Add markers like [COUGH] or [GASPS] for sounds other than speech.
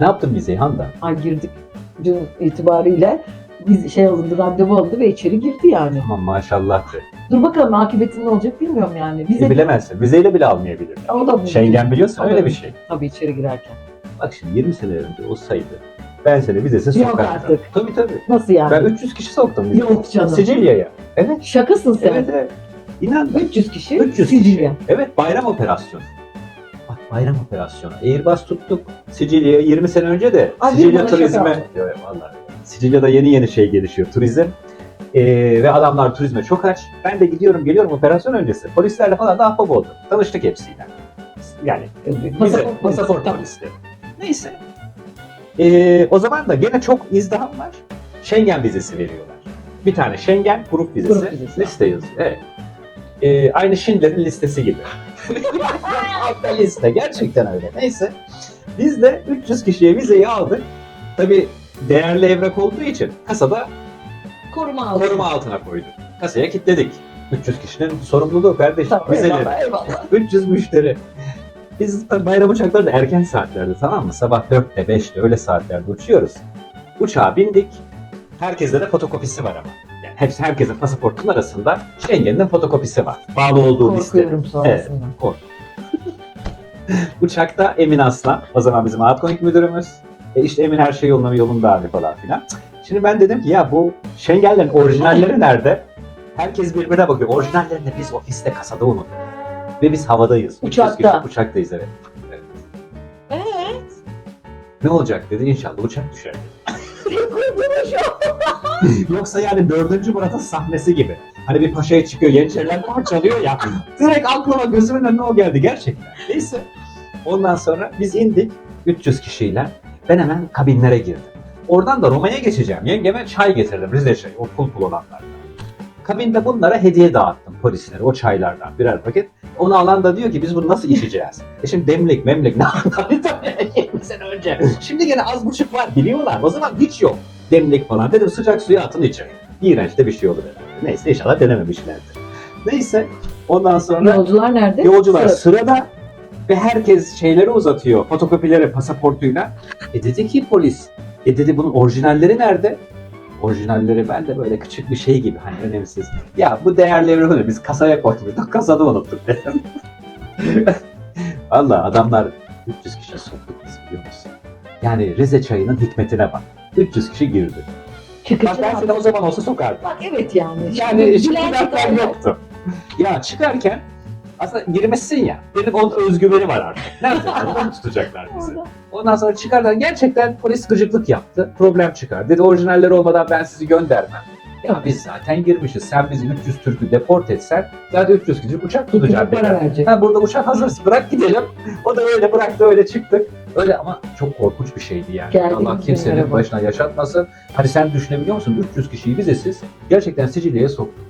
Ne yaptın vizeyi Handa? Ay girdik dün itibariyle biz şey alındı, randevu alındı ve içeri girdi yani. Aman maşallah de. Dur bakalım akıbeti ne olacak bilmiyorum yani. Bize E, bilemezsin. Vizeyle bile almayabilir. o da bu. Schengen biliyorsun öyle bir şey. Tabii içeri girerken. Bak şimdi 20 sene önce olsaydı ben seni vizesiz Yok sokardım. artık. Tabii tabii. Nasıl yani? Ben 300 kişi soktum vizeye. Yok canım. Sicilya'ya. Evet. Şakasın sen. Evet evet. İnan. 300 kişi 300 Sicilya. kişi. Evet bayram operasyonu. Bayram operasyonu. Airbus tuttuk. Sicilya'ya 20 sene önce de Ay, Sicilya turizme. yaptın. Evet, vallahi. Sicilya'da yeni yeni şey gelişiyor turizm. Ee, ve adamlar turizme çok aç. Ben de gidiyorum geliyorum operasyon öncesi. Polislerle falan da ahbap oldum. Tanıştık hepsiyle. Yani Pasaport pasaport Tamam. polisleri. Neyse. Ee, o zaman da gene çok izdiham var. Schengen vizesi veriyorlar. Bir tane Schengen grup vizesi, Grup vizesi. liste yazıyor. Evet. Ee, aynı Schindler'in listesi gibi. Altta liste. Gerçekten öyle. Neyse. Biz de 300 kişiye vizeyi aldık. Tabii değerli evrak olduğu için kasada Koruma altı. koruma altına koyduk. Kasaya kilitledik. 300 kişinin sorumluluğu kardeşim. Tabii, Vizeleri. eyvallah, eyvallah. 300 müşteri. Biz bayram uçakları da erken saatlerde tamam mı? Sabah 4'te 5'te öyle saatlerde uçuyoruz. Uçağa bindik. Herkeste de fotokopisi var ama. Yani hepsi herkesin pasaportunun arasında Schengen'in fotokopisi var. Bağlı olduğu liste. Korkuyorum sonrasında. [LAUGHS] Uçakta Emin Aslan. O zaman bizim Outgoing müdürümüz. E işte Emin her şey yolunda yolunda abi falan filan. Şimdi ben dedim ki ya bu Schengen'lerin orijinalleri nerede? Herkes birbirine bakıyor. Orijinallerini biz ofiste kasada unuttuk. Ve biz havadayız. Uçakta. 300 kişi Uçaktayız evet. evet. Evet. Ne olacak dedi. İnşallah uçak düşer [GASPS] Yoksa yani dördüncü Murat'ın sahnesi gibi. Hani bir paşaya çıkıyor, Yeniçeriler parçalıyor ya. [LAUGHS] Direkt aklıma gözümün önüne o geldi gerçekten. Neyse. Ondan sonra biz indik 300 kişiyle. Ben hemen kabinlere girdim. Oradan da Roma'ya geçeceğim. Yengeme çay getirdim. Rize çayı, o pul pul olanlardan. Kabinde bunlara hediye dağıttım polislere o çaylardan birer paket. Onu alan da diyor ki biz bunu nasıl içeceğiz? [LAUGHS] E şimdi demlik memlik [LAUGHS] ne tabii 20 sene önce. Şimdi gene az buçuk var biliyorlar. O zaman hiç yok demlik falan. Dedim sıcak suya atın için. İğrenç de bir şey olur herhalde. Neyse inşallah denememişlerdir. Neyse ondan sonra Yolcular nerede? yolcular Sıra- sırada ve herkes şeyleri uzatıyor fotokopileri pasaportuyla. E dedi ki polis, e dedi bunun orijinalleri nerede? Orijinalleri ben de böyle küçük bir şey gibi hani önemsiz. Ya bu değerli evrakları biz kasaya koymuştuk, kasada unuttuk dedim. [LAUGHS] Valla adamlar 300 kişi soktuk biz biliyor musun? Yani Rize çayının hikmetine bak. 300 kişi girdi. Çıkışı Bak ben seni o zaman olsa sokardım. Bak evet yani. Yani şimdi çıkar. zaten yoktu. Ya çıkarken aslında girmesin ya. Benim onun özgüveni var artık. Nerede? Oradan tutacaklar bizi. Orada. Ondan sonra çıkarlar. Gerçekten polis gıcıklık yaptı. Problem çıkar. Dedi orijinalleri olmadan ben sizi göndermem. Ya biz zaten girmişiz. Sen bizi 300 Türk'ü deport etsen zaten 300 kişi uçak tutacak. Para verecek. Ha burada uçak hazır. Bırak gidelim. O da öyle bıraktı öyle çıktık. Öyle ama çok korkunç bir şeydi yani. Geldiğimiz Allah kimsenin başına yaşatmasın. Hani sen düşünebiliyor musun? 300 kişiyi vizesiz gerçekten Sicilya'ya soktuk.